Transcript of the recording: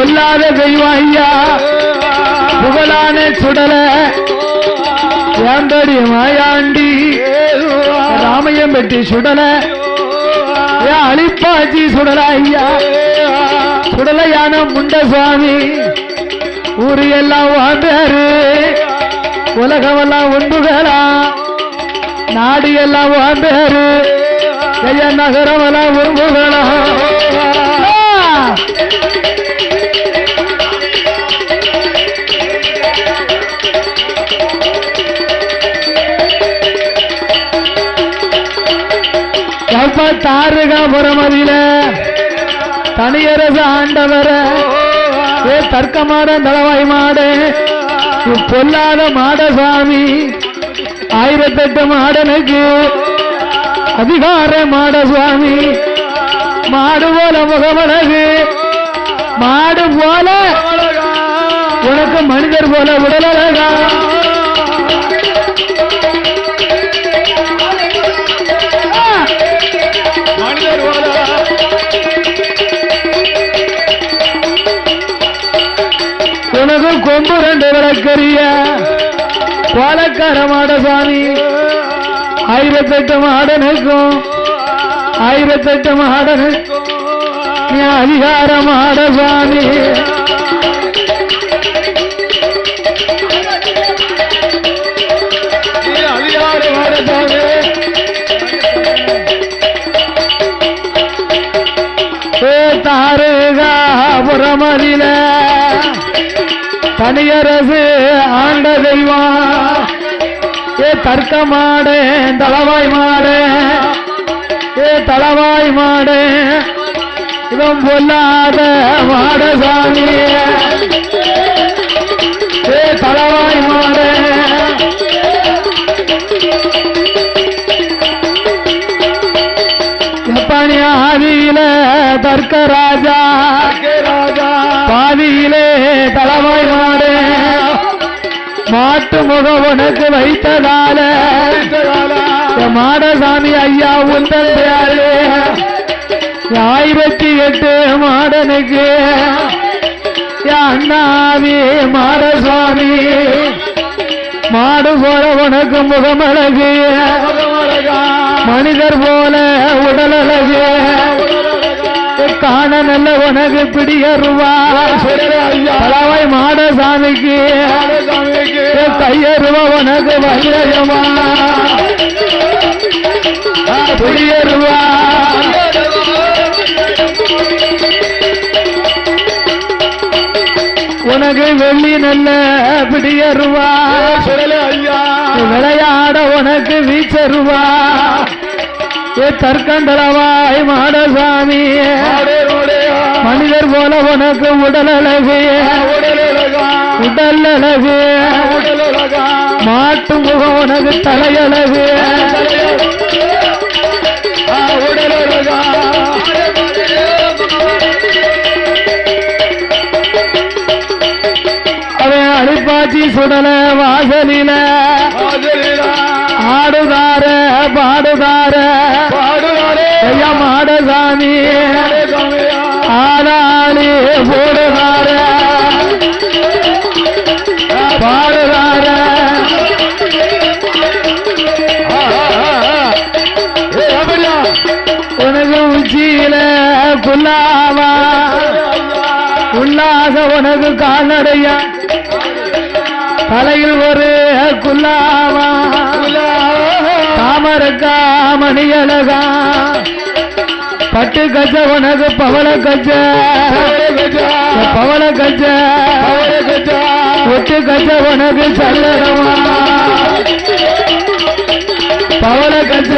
பொல்லாத தெய்வம் ஐயா. புகழான சுடல. ஏம்படி மாயாண்டி. ராமையம் பெட்டி சுடல. அழிப்பாச்சி சுடல ஐயா. சுடலையான முண்ட சுவாமி ஊரு எல்லாம் வாழ்ந்தாரு. உலகமெல்லாம் ஒன்றுகளா நாடு எல்லாம் வாழ்ந்தாரு. ஐயா நகரமெல்லாம் ஒன்றுகளா தாருகாபுரமதியில தனியரசு ஆண்டவர. ஏ தர்க்கமாட தளவாய் மாடு. பொல்லாத மாடசாமி. ஆயிரத்தெட்டு மாடனுக்கு அதிகார மாடசுவாமி மாடு போல முகமழகு மாடு போல உனக்கு மனிதர் போல உடலழகா. உனக்கு கொம்பு ரெண்டு விளக்கரிய பாலக்கார மாடசாமி ஆயிரத்தெட்டு மாடனுக்கும் ஆயிரத்தெட்டு மாடனுக்கும் நீ அதிகார மாடசாமி நீ அதிகார மாடசாமி ஏ தாருகாபுரமதில தனியரசு ஆண்ட தெய்வம் ஏ தர்க்க மாடு தளவாய் மாடு. ஏ தளவாய் மாடு இவன் பொல்லாத மாடசாமி. ஏ தளவாய் மாடு. எப்பனி ஆதியில தர்க்க ராஜா ராஜா மாட்டு முகம் உனக்கு வைத்ததால மாடசாமி ஐயா உந்தன் ஆயிரத்தி எட்டு மாடனுக்கு என் அண்ணாவி மாடசாமி. மாடு போல உனக்கு முகமழகு மனிதர் போல உடல் அழகு காண நல்ல உனக்கு பிடியருவா மாடசாமிக்கு கையருவா உனக்கு வைரமா பிடியருவா உனக்கு வெள்ளி நல்ல பிடியருவா. விளையாட உனக்கு வீச்சருவா. ஏ தற்கண்டளவாய் மாடசாமி. மனிதர் போல உனக்கு உடல் அழகு உடலழகு. மாட்டு முகம் உனக்கு தலையழகு. அவன் அடிப்பாச்சி சுடல வாசலில. ஆடுதார பாடுதார. ஐயா மாடசாமி. ஆடாளி போடுதாரே. குல்லாவா உல்லாச உனக்கு கால்நடையா? தலையில் ஒரு குல்லாவா? தாமரக்கா மணியழகா பட்டு கஜ உனக்கு பவள கஜ பவள கஜ ஒட்டு கஜ உனக்கு சல்லடமா பவள கஜ